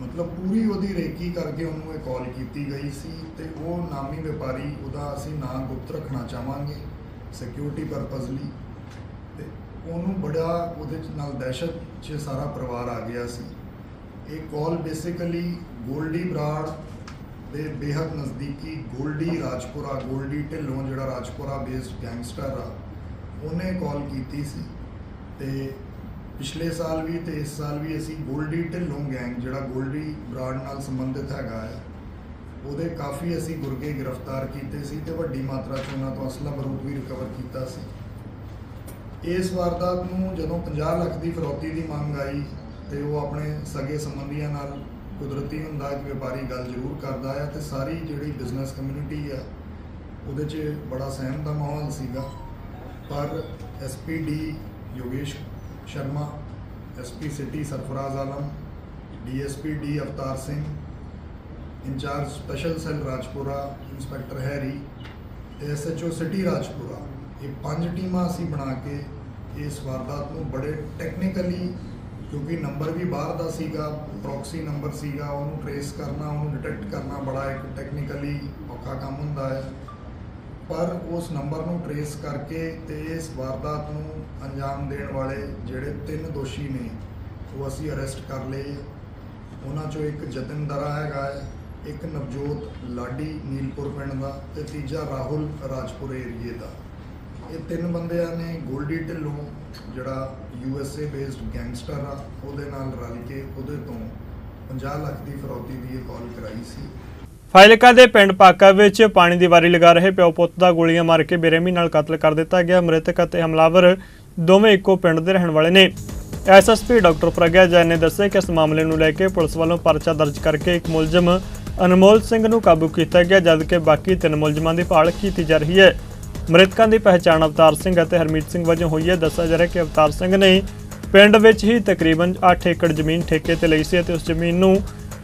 ਮਤਲਬ ਪੂਰੀ ਉਹਦੀ ਰੇਕੀ ਕਰਕੇ ਉਹਨੂੰ ਇਹ ਕਾਲ ਕੀਤੀ ਗਈ ਸੀ ਤੇ ਉਹ ਨਾਮੀ ਵਪਾਰੀ, ਉਹਦਾ ਅਸੀਂ ਨਾਂ ਗੁਪਤ ਰੱਖਣਾ ਚਾਹਾਂਗੇ ਸਿਕਿਉਰਿਟੀ ਪਰਪਸ ਲਈ। ਤੇ ਉਹਨੂੰ ਬੜਾ ਉਹਦੇ ਨਾਲ ਦਹਿਸ਼ਤ 'ਚ ਸਾਰਾ ਪਰਿਵਾਰ ਆ ਗਿਆ ਸੀ। ਇਹ ਕਾਲ ਬੇਸਿਕਲੀ ਗੋਲਡੀ ਬਰਾੜ ਦੇ ਬੇਹੱਦ ਨਜ਼ਦੀਕੀ ਗੋਲਡੀ ਰਾਜਪੁਰਾ ਗੋਲਡੀ ਢਿੱਲੋਂ ਜਿਹੜਾ ਰਾਜਪੁਰਾ ਬੇਸਡ ਗੈਂਗਸਟਰ ਆ, ਉਹਨੇ ਕਾਲ ਕੀਤੀ ਸੀ। ਤੇ ਪਿਛਲੇ ਸਾਲ ਵੀ ਤੇ ਇਸ ਸਾਲ ਵੀ ਅਸੀਂ ਗੋਲਡੀ ਢਿੱਲੋਂ ਗੈਂਗ ਜਿਹੜਾ ਗੋਲਡੀ ਬਰਾੜ ਨਾਲ ਸੰਬੰਧਿਤ ਹੈਗਾ ਹੈ ਉਹਦੇ ਕਾਫੀ ਅਸੀਂ ਗੁਰਗੇ ਗ੍ਰਿਫਤਾਰ ਕੀਤੇ ਸੀ ਤੇ ਵੱਡੀ ਮਾਤਰਾ 'ਚ ਉਹਨਾਂ ਤੋਂ ਅਸਲਾ ਬਰੂਦ ਵੀ ਰਿਕਵਰ ਕੀਤਾ ਸੀ। ਇਸ ਵਾਰਦਾਤ ਨੂੰ ਜਦੋਂ 50 ਲੱਖ ਦੀ ਫਰੌਤੀ ਦੀ ਮੰਗ ਆਈ ਤੇ ਉਹ ਆਪਣੇ ਸਗੇ ਸੰਬੰਧੀਆਂ ਨਾਲ ਕੁਦਰਤੀ ਹੁੰਦਾ ਕਿ ਵਪਾਰੀ ਗੱਲ ਜ਼ਰੂਰ ਕਰਦਾ ਆ ਤੇ ਸਾਰੀ ਜਿਹੜੀ ਬਿਜ਼ਨਸ ਕਮਿਊਨਿਟੀ ਆ, ਉਹਦੇ 'ਚ ਬੜਾ ਸਹਿਮ ਦਾ ਮਾਹੌਲ ਸੀਗਾ। ਪਰ SPD Yogesh Sharma SP city Sarfaraz Alam DSP D Avtar Singh, in charge special cell Rajpura, inspector Harry ਤੇ ਐਸਐਚਓ ਸਿਟੀ ਰਾਜਪੁਰਾ, ਇਹ ਪੰਜ ਟੀਮਾਂ ਅਸੀਂ ਬਣਾ ਕੇ ਇਸ ਵਾਰਦਾਤ ਨੂੰ ਬੜੇ ਟੈਕਨੀਕਲੀ ਕਿਉਂਕਿ ਨੰਬਰ ਵੀ ਬਾਹਰ ਦਾ ਸੀਗਾ ਪ੍ਰੋਕਸੀ ਨੰਬਰ ਸੀਗਾ, ਉਹਨੂੰ ਟਰੇਸ ਕਰਨਾ, ਉਹਨੂੰ ਡਿਟੈਕਟ ਕਰਨਾ ਬੜਾ ਇੱਕ ਟੈਕਨੀਕਲੀ ਔਖਾ ਕੰਮ ਹੁੰਦਾ ਹੈ। ਪਰ ਉਸ ਨੰਬਰ ਨੂੰ ਟਰੇਸ ਕਰਕੇ ਤੇ ਇਸ ਵਾਰਦਾਤ ਨੂੰ ਅੰਜਾਮ ਦੇਣ ਵਾਲੇ ਜਿਹੜੇ ਤਿੰਨ ਦੋਸ਼ੀ ਨੇ, ਉਹ ਅਸੀਂ ਅਰੈਸਟ ਕਰ ਲਏ। ਉਹਨਾਂ ਚੋਂ ਇੱਕ ਜਤਨ ਦਰਾ ਹੈਗਾ ਹੈ, ਇੱਕ ਨਵਜੋਤ ਲਾਡੀ, ਨੀਲਪੁਰ ਪਿੰਡ ਦਾ, ਤੇ ਤੀਜਾ ਰਾਹੁਲ ਰਾਜਪੁਰ ਏਰੀਏ ਦਾ। ਇਹ ਤਿੰਨ ਬੰਦਿਆਂ ਨੇ ਗੋਲਡੀ ਢਿੱਲੋਂ, ਜਿਹੜਾ U S A based gangster ਆ, ਉਹਦੇ ਨਾਲ ਰਲ ਕੇ ਉਹਦੇ ਤੋਂ 50 ਲੱਖ ਦੀ ਫਰੌਤੀ ਦੀ ਕਾਲ ਕਰਾਈ ਸੀ। ਫਾਜ਼ਿਲਕਾ ਦੇ ਪਿੰਡ ਪਾਕਾ ਵਿੱਚ ਪਾਣੀ ਦੀ ਵਾਰੀ ਲਗਾ ਰਹੇ ਪਿਓ ਪੁੱਤ ਦਾ ਗੋਲੀਆਂ ਮਾਰ ਕੇ ਬੇਰਹਿਮੀ ਨਾਲ ਕਤਲ ਕਰ ਦਿੱਤਾ ਗਿਆ। ਮ੍ਰਿਤਕ ਅਤੇ ਹਮਲਾਵਰ ਦੋਵੇਂ ਇੱਕੋ ਪਿੰਡ ਦੇ ਰਹਿਣ ਵਾਲੇ ਨੇ। ਐਸਐਸਪੀ ਡਾਕਟਰ ਪ੍ਰਗਿਆ ਜੈਨ ਨੇ ਦੱਸਿਆ ਕਿ ਇਸ ਮਾਮਲੇ ਨੂੰ ਲੈ ਕੇ ਪੁਲਿਸ ਵੱਲੋਂ ਪਰਚਾ ਦਰਜ ਕਰਕੇ ਇੱਕ ਮੁਲਜ਼ਮ ਅਨਮੋਲ ਸਿੰਘ ਨੂੰ ਕਾਬੂ ਕੀਤਾ ਗਿਆ, ਜਦਕਿ ਬਾਕੀ ਤਿੰਨ ਮੁਲਜ਼ਮਾਂ ਦੀ ਭਾਲ ਕੀਤੀ ਜਾ ਰਹੀ ਹੈ। ਮ੍ਰਿਤਕਾਂ ਦੀ ਪਹਿਚਾਣ ਅਵਤਾਰ ਸਿੰਘ ਅਤੇ ਹਰਮੀਤ ਸਿੰਘ ਵਜੋਂ ਹੋਈ ਹੈ। ਦੱਸਿਆ ਜਾ ਰਿਹਾ ਕਿ ਅਵਤਾਰ ਸਿੰਘ ਨੇ ਪਿੰਡ ਵਿੱਚ ਹੀ ਤਕਰੀਬਨ 8 ਏਕੜ ਜ਼ਮੀਨ ਠੇਕੇ ਤੇ ਲਈ ਸੀ ਅਤੇ ਉਸ ਜ਼ਮੀਨ ਨੂੰ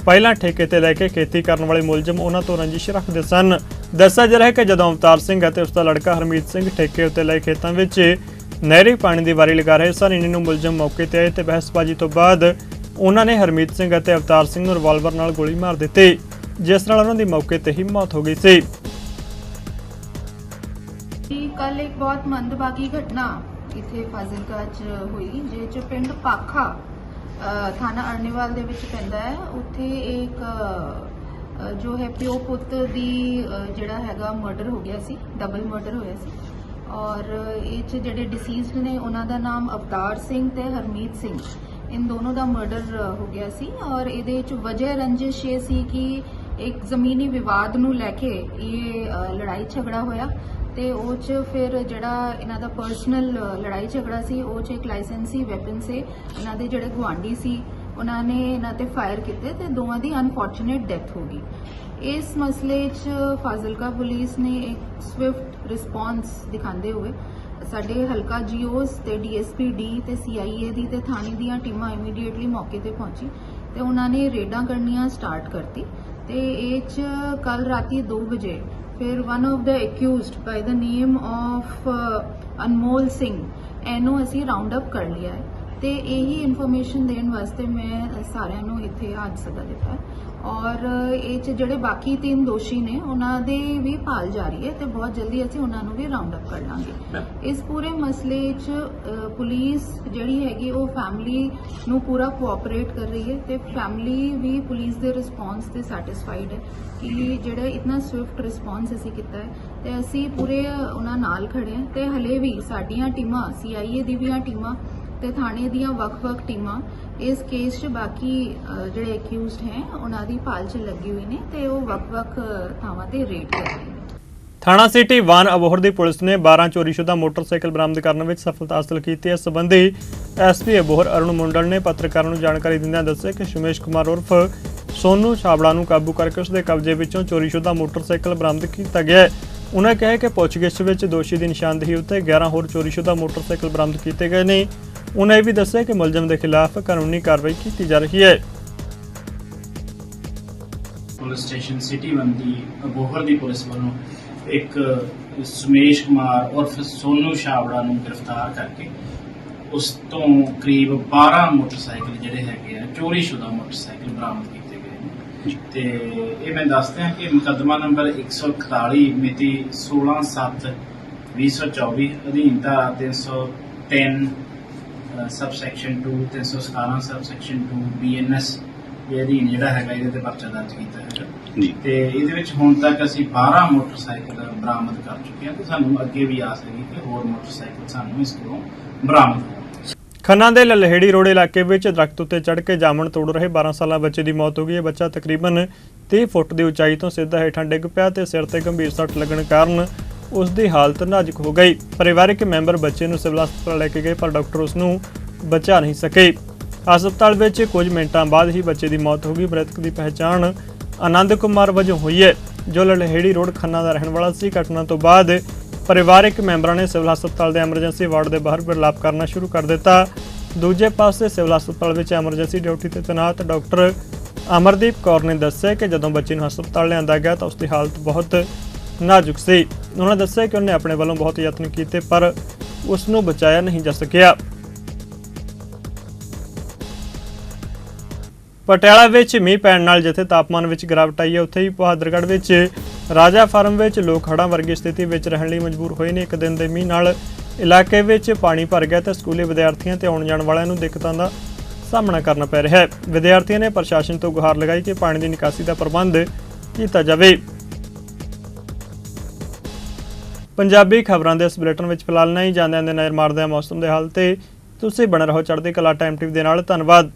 ਪਹਿਲਾਂ ਠੇਕੇ ਤੇ ਲੈ ਕੇ ਖੇਤੀ ਕਰਨ ਵਾਲੇ ਮੁਲਜ਼ਮ ਉਹਨਾਂ ਤੋਂ ਰੰਜਿਸ਼ ਰੱਖਦੇ ਸਨ। ਦੱਸਿਆ ਜਾ ਰਿਹਾ ਹੈ ਕਿ ਜਦੋਂ ਅਵਤਾਰ ਸਿੰਘ ਅਤੇ ਉਸ ਦਾ ਲੜਕਾ ਹਰਮੀਤ ਸਿੰਘ ਠੇਕੇ ਉੱਤੇ ਲਏ ਖੇਤਾਂ ਵਿੱਚ ਨਹਿਰੀ ਪਾਣੀ ਦੀ ਵਾਰੀ ਲਗਾ ਰਹੇ ਸਨ, ਇਹਨਾਂ ਨੂੰ ਮੁਲਜ਼ਮ ਮੌਕੇ ਤੇ ਆਏ ਤੇ ਬਹਿਸਬਾਜ਼ੀ ਤੋਂ ਬਾਅਦ ਉਹਨਾਂ ਨੇ ਹਰਮੀਤ ਸਿੰਘ ਅਤੇ ਅਵਤਾਰ ਸਿੰਘ ਨੂੰ ਰਿਵਾਲਵਰ ਨਾਲ ਗੋਲੀ ਮਾਰ ਦਿੱਤੀ, ਜਿਸ ਨਾਲ ਉਹਨਾਂ ਦੀ ਮੌਕੇ ਤੇ ਹੀ ਮੌਤ ਹੋ ਗਈ ਸੀ। ਕੱਲ ਇੱਕ ਬਹੁਤ ਮੰਦਭਾਗੀ ਘਟਨਾ ਇੱਥੇ ਫਾਜ਼ਿਲਕਾ 'ਚ ਹੋਈ ਜਿਹਦੇ 'ਚ ਪਿੰਡ ਪਾਖਾ ਥਾਣਾ ਅਰਨੀਵਾਲ ਦੇ ਵਿੱਚ ਪੈਂਦਾ ਹੈ। ਉੱਥੇ ਇੱਕ ਜੋ ਹੈ ਪਿਓ ਪੁੱਤ ਦੀ ਜਿਹੜਾ ਹੈਗਾ ਮਰਡਰ ਹੋ ਗਿਆ ਸੀ ਡਬਲ ਮਰਡਰ ਹੋਇਆ ਸੀ। ਔਰ ਇਹ 'ਚ ਜਿਹੜੇ ਡਿਸੀਜ਼ਡ ਨੇ, ਉਹਨਾਂ ਦਾ ਨਾਮ ਅਵਤਾਰ ਸਿੰਘ ਤੇ ਹਰਮੀਤ ਸਿੰਘ। ਇਨ ਦੋਨੋਂ ਦਾ ਮਰਡਰ ਹੋ ਗਿਆ ਸੀ। ਔਰ ਇਹਦੇ 'ਚ ਵਜ੍ਹਾ ਰੰਜਿਸ਼ ਇਹ ਸੀ ਕਿ ਇੱਕ ਜ਼ਮੀਨੀ ਵਿਵਾਦ ਨੂੰ ਲੈ ਕੇ ਇਹ ਲੜਾਈ ਝਗੜਾ ਹੋਇਆ। ਤੇ ਉਹ ਚ ਫਿਰ ਜਿਹੜਾ ਇਹਨਾਂ ਦਾ ਪਰਸਨਲ ਲੜਾਈ ਝਗੜਾ ਸੀ, ਉਹ ਚ ਇੱਕ ਲਾਇਸੈਂਸੀ ਵੈਪਨ ਸੀ। ਇਹਨਾਂ ਦੇ ਜਿਹੜੇ ਗੁਆਂਢੀ ਸੀ, ਉਹਨਾਂ ਨੇ ਇਹਨਾਂ ਤੇ ਫਾਇਰ ਕੀਤੇ ਤੇ ਦੋਵਾਂ ਦੀ ਅਨਫੋਰਚੂਨੇਟ ਡੈਥ ਹੋ ਗਈ। ਇਸ ਮਸਲੇ 'ਚ ਫਾਜ਼ਿਲਕਾ ਪੁਲਿਸ ਨੇ ਇੱਕ ਸਵਿਫਟ ਰਿਸਪਾਂਸ ਦਿਖਾਉਂਦੇ ਹੋਏ ਸਾਡੇ ਹਲਕਾ ਜੀਓਸ ਤੇ ਡੀਐਸਪੀ ਡੀ ਤੇ ਸੀਆਈਏ ਦੀ ਤੇ ਥਾਣੇ ਦੀਆਂ ਟੀਮਾਂ ਇਮੀਡੀਏਟਲੀ ਮੌਕੇ ਤੇ ਪਹੁੰਚੀ ਤੇ ਉਹਨਾਂ ਨੇ ਰੇਡਾਂ ਕਰਨੀਆਂ ਸਟਾਰਟ ਕਰਤੀ ਤੇ ਇਹ 'ਚ ਕੱਲ ਰਾਤੀ 2 ਵਜੇ ਫਿਰ one of the accused by the name of Anmol Singh ਇਹਨੂੰ ਅਸੀਂ ਰਾਉਂਡ ਅਪ ਕਰ ਲਿਆ ਹੈ। ਤੇ ਇਹੀ ਇਨਫੋਰਮੇਸ਼ਨ ਦੇਣ ਵਾਸਤੇ ਮੈਂ ਸਾਰਿਆਂ ਨੂੰ ਇੱਥੇ ਅੱਜ ਸੱਦਾ ਦਿੱਤਾ ਔਰ ਇਹ ਚ ਜਿਹੜੇ ਬਾਕੀ ਤਿੰਨ ਦੋਸ਼ੀ ਨੇ ਉਹਨਾਂ ਦੇ ਵੀ ਭਾਲ ਜਾਰੀ ਹੈ ਤੇ ਬਹੁਤ ਜਲਦੀ ਅਸੀਂ ਉਹਨਾਂ ਨੂੰ ਵੀ ਰਾਉਂਡ ਅਪ ਕਰ ਲਾਂਗੇ। ਇਸ ਪੂਰੇ ਮਸਲੇ 'ਚ ਪੁਲਿਸ ਜਿਹੜੀ ਹੈਗੀ ਉਹ ਫੈਮਿਲੀ ਨੂੰ ਪੂਰਾ ਕੋਆਪਰੇਟ ਕਰ ਰਹੀ ਹੈ ਤੇ ਫੈਮਿਲੀ ਵੀ ਪੁਲਿਸ ਦੇ ਰਿਸਪੌਂਸ ਤੇ ਸੈਟੀਸਫਾਈਡ ਹੈ ਕਿ ਜਿਹੜਾ ਇਤਨਾ ਸਵਿਫਟ ਰਿਸਪੌਂਸ ਅਸੀਂ ਕੀਤਾ ਹੈ ਤੇ ਅਸੀਂ ਪੂਰੇ ਉਹਨਾਂ ਨਾਲ ਖੜੇ ਹਾਂ ਤੇ ਹਲੇ ਵੀ ਸਾਡੀਆਂ ਟੀਮਾਂ ਸੀਆਈਏ ਦੀ ਵੀਆਂ ਟੀਮਾਂ ਤੇ ਥਾਣੇ ਦੀਆਂ ਵੱਖ-ਵੱਖ ਟੀਮਾਂ ਇਸ ਕੇਸ 'ਚ ਬਾਕੀ ਜਿਹੜੇ ਅਕਿਊਜ਼ਡ ਹੈ, ਉਹਨਾਂ ਦੀ ਭਾਲ 'ਚ ਲੱਗੀ ਹੋਈ ਨੇ ਤੇ ਉਹ ਵੱਖ-ਵੱਖ ਥਾਵਾਂ ਤੇ ਰੇਡ ਕਰ ਰਹੇ ਨੇ। ਥਾਣਾ ਸਿਟੀ 1 ਅਬੋਹਰ ਦੀ ਪੁਲਿਸ ਨੇ 12 ਚੋਰੀਸ਼ੁਦਾ ਮੋਟਰਸਾਈਕਲ ਬਰਾਮਦ ਕਰਨ ਵਿੱਚ ਸਫਲਤਾ ਹਾਸਲ ਕੀਤੀ। ਹੈ ਇਸ ਐਸਪੀ ਅਬੋਹਰ ਅਰੁਣ ਮੁੰਡਲ ਨੇ ਪੱਤਰਕਾਰਾਂ ਨੂੰ ਜਾਣਕਾਰੀ ਦਿੰਦਿਆਂ ਦੱਸਿਆ ਕਿ ਸ਼ਮੇਸ਼ ਕੁਮਾਰ ਉਰਫ ਸੋਨੂ ਛਾਬੜਾ ਨੂੰ ਕਾਬੂ ਕਰਕੇ ਉਸ ਦੇ ਕਬਜ਼ੇ ਵਿੱਚੋਂ ਚੋਰੀਸ਼ੁਦਾ ਮੋਟਰਸਾਈਕਲ ਬਰਾਮਦ ਕੀਤਾ ਗਿਆ ਹੈ। ਉਨ੍ਹਾਂ ਕਿਹਾ ਕਿ ਪੁੱਛਗਿੱਛ ਵਿੱਚ ਦੋਸ਼ੀ ਦੀ ਨਿਸ਼ਾਨਦੇਹੀ ਉੱਤੇ 11 ਹੋਰ ਚੋਰੀਸ਼ੁਦਾ ਮੋਟਰਸਾਈਕਲ ਬਰਾਮਦ ਕੀਤੇ ਗਏ ਨੇ। ਉਨ੍ਹਾਂ ਇਹ ਵੀ ਦੱਸਿਆ ਕਿ ਮੁਲਜ਼ਮ ਦੇ ਖਿਲਾਫ ਕਾਨੂੰਨੀ ਕਾਰਵਾਈ ਕੀਤੀ ਜਾ ਰਹੀ ਹੈ। ਪੁਲਿਸ ਸਟੇਸ਼ਨ ਸਿਟੀ ਵਨ ਦੀ ਅਬੋਹਰ ਦੀ ਪੁਲਿਸ ਵੱਲੋਂ ਇੱਕ ਸੁਮੇਸ਼ ਕੁਮਾਰ ਉਰਫ ਸੋਨੂ ਛਾਬੜਾ ਨੂੰ ਗ੍ਰਿਫਤਾਰ ਕਰਕੇ ਉਸ ਤੋਂ ਕਰੀਬ 12 ਮੋਟਰਸਾਈਕਲ ਜਿਹੜੇ ਹੈਗੇ ਆ ਚੋਰੀशुदा ਮੋਟਰਸਾਈਕਲ ਬਰਾਮਦ ਕੀਤੇ ਗਏ ਤੇ ਇਹ ਮੈਂ ਦੱਸਦਾ ਕਿ ਮੁਕੱਦਮਾ ਨੰਬਰ 141 ਮਿਤੀ 16/7/2024 ਅਧੀਨ ਧਾਰਾ 303 ਸਬਸੈਕਸ਼ਨ 2 317 ਸਬਸੈਕਸ਼ਨ 2 ਬੀਐਨਐਸ ਦੇ ਅਧੀਨ ਜਿਹੜਾ ਹੈਗਾ ਇਹਦੇ ਤੇ ਪਰਚਾ ਦਰਜ ਕੀਤਾ ਹੈਗਾ ਤੇ ਇਹਦੇ ਵਿੱਚ ਹੁਣ ਤੱਕ ਅਸੀਂ 12 ਮੋਟਰਸਾਈਕਲ ਬਰਾਮਦ ਕਰ ਚੁੱਕੇ ਹਾਂ ਤੇ ਸਾਨੂੰ ਅੱਗੇ ਵੀ ਆਸ ਹੈਗੀ ਕਿ ਹੋਰ ਮੋਟਰਸਾਈਕਲ ਸਾਨੂੰ ਇਸ ਕੋਲੋਂ ਬਰਾਮਦ ਖੰਨਾ ਦੇ ਲਲਹੇੜੀ ਰੋਡ ਇਲਾਕੇ ਵਿੱਚ ਦਰਖਤ ਉੱਤੇ ਚੜ੍ਹ ਕੇ ਜਾਮਣ ਤੋੜ ਰਹੇ 12 ਸਾਲਾ ਬੱਚੇ ਦੀ ਮੌਤ ਹੋ ਗਈ। ਇਹ ਬੱਚਾ ਤਕਰੀਬਨ 30 ਫੁੱਟ ਦੀ ਉਚਾਈ ਤੋਂ ਸਿੱਧਾ ਹੇਠਾਂ ਡਿੱਗ ਪਿਆ ਤੇ ਸਿਰ ਤੇ ਗੰਭੀਰ ਸੱਟ ਲੱਗਣ ਕਾਰਨ ਉਸ ਦੀ ਹਾਲਤ ਨਾਜ਼ੁਕ ਹੋ ਗਈ। ਪਰਿਵਾਰਕ ਮੈਂਬਰ ਬੱਚੇ ਨੂੰ ਸਿਵਲ ਹਸਪਤਾਲ ਲੈ ਕੇ ਗਏ, ਪਰ ਡਾਕਟਰ ਉਸ ਨੂੰ ਬਚਾ ਨਹੀਂ ਸਕੇ। ਹਸਪਤਾਲ ਵਿੱਚ ਕੁਝ ਮਿੰਟਾਂ ਬਾਅਦ ਹੀ ਬੱਚੇ ਦੀ ਮੌਤ ਹੋ ਗਈ। ਮ੍ਰਿਤਕ ਦੀ ਪਹਿਚਾਣ ਆਨੰਦ ਕੁਮਾਰ ਵਜੋਂ ਹੋਈ ਹੈ, ਜੋ ਲਲਹੇੜੀ ਰੋਡ ਖੰਨਾ ਦਾ ਰਹਿਣ ਵਾਲਾ ਸੀ। ਘਟਨਾ ਤੋਂ ਬਾਅਦ ਪਰਿਵਾਰਕ ਮੈਂਬਰਾਂ ਨੇ ਸਿਵਲ ਹਸਪਤਾਲ ਦੇ ਐਮਰਜੈਂਸੀ ਵਾਰਡ ਦੇ ਬਾਹਰ ਵਿਰਲਾਪ ਕਰਨਾ ਸ਼ੁਰੂ ਕਰ ਦਿੱਤਾ। ਦੂਜੇ ਪਾਸੇ ਸਿਵਲ ਹਸਪਤਾਲ ਵਿੱਚ ਐਮਰਜੈਂਸੀ ਡਿਊਟੀ ਤੇ ਤੈਨਾਤ ਡਾਕਟਰ ਅਮਰਦੀਪ ਕੌਰ ਨੇ ਦੱਸਿਆ ਕਿ ਜਦੋਂ ਬੱਚੇ ਨੂੰ ਹਸਪਤਾਲ ਲਿਆਂਦਾ ਗਿਆ ਤਾਂ ਉਸ ਦੀ ਹਾਲਤ ਬਹੁਤ ਨਾਜ਼ੁਕ ਸੀ। ਉਹਨਾਂ ਦੱਸਿਆ ਕਿ ਉਹਨੇ ਆਪਣੇ ਵੱਲੋਂ ਬਹੁਤ ਯਤਨ ਕੀਤੇ, ਪਰ ਉਸ ਨੂੰ ਬਚਾਇਆ ਨਹੀਂ ਜਾ ਸਕਿਆ। ਪਟਿਆਲਾ ਵਿੱਚ ਮੀਂਹ ਪੈਣ ਨਾਲ ਜਿੱਥੇ ਤਾਪਮਾਨ ਵਿੱਚ ਗਿਰਾਵਟ ਆਈ ਹੈ, ਉੱਥੇ ਹੀ ਬਹਾਦਰਗੜ੍ਹ ਵਿੱਚ ਰਾਜਾ ਫਾਰਮ ਵਿੱਚ ਲੋਕ ਹੜ੍ਹਾਂ ਵਰਗੀ ਸਥਿਤੀ ਵਿੱਚ ਰਹਿਣ ਲਈ ਮਜਬੂਰ ਹੋਏ ਨੇ। ਇੱਕ ਦਿਨ ਦੇ ਮੀਂਹ ਨਾਲ ਇਲਾਕੇ ਵਿੱਚ ਪਾਣੀ ਭਰ ਗਿਆ ਤੇ ਸਕੂਲੀ ਵਿਦਿਆਰਥੀਆਂ ਤੇ ਆਉਣ ਜਾਣ ਵਾਲਿਆਂ ਨੂੰ ਦਿੱਕਤਾਂ ਦਾ ਸਾਹਮਣਾ ਕਰਨਾ ਪੈ ਰਿਹਾ ਹੈ। ਵਿਦਿਆਰਥੀਆਂ ਨੇ ਪ੍ਰਸ਼ਾਸਨ ਤੋਂ ਗੁਹਾਰ ਲਗਾਈ ਕਿ ਪਾਣੀ ਦੀ ਨਿਕਾਸੀ ਦਾ ਪ੍ਰਬੰਧ ਕੀਤਾ ਜਾਵੇ। ਪੰਜਾਬੀ ਖਬਰਾਂ ਦੇ ਇਸ ਬੁਲੇਟਿਨ ਵਿੱਚ ਫਿਲਹਾਲ ਨਹੀਂ ਜਾਂਦੇ ਦੇ ਨਜ਼ਰ ਮਾਰਦੇ ਹਾਂ ਮੌਸਮ ਦੇ ਹਾਲ ਤੇ। ਤੁਸੀਂ ਬਣੇ ਰਹੋ ਚੜ੍ਹਦੀ ਕਲਾ ਟਾਈਮ ਟੀਵੀ ਦੇ ਨਾਲ, ਧੰਨਵਾਦ।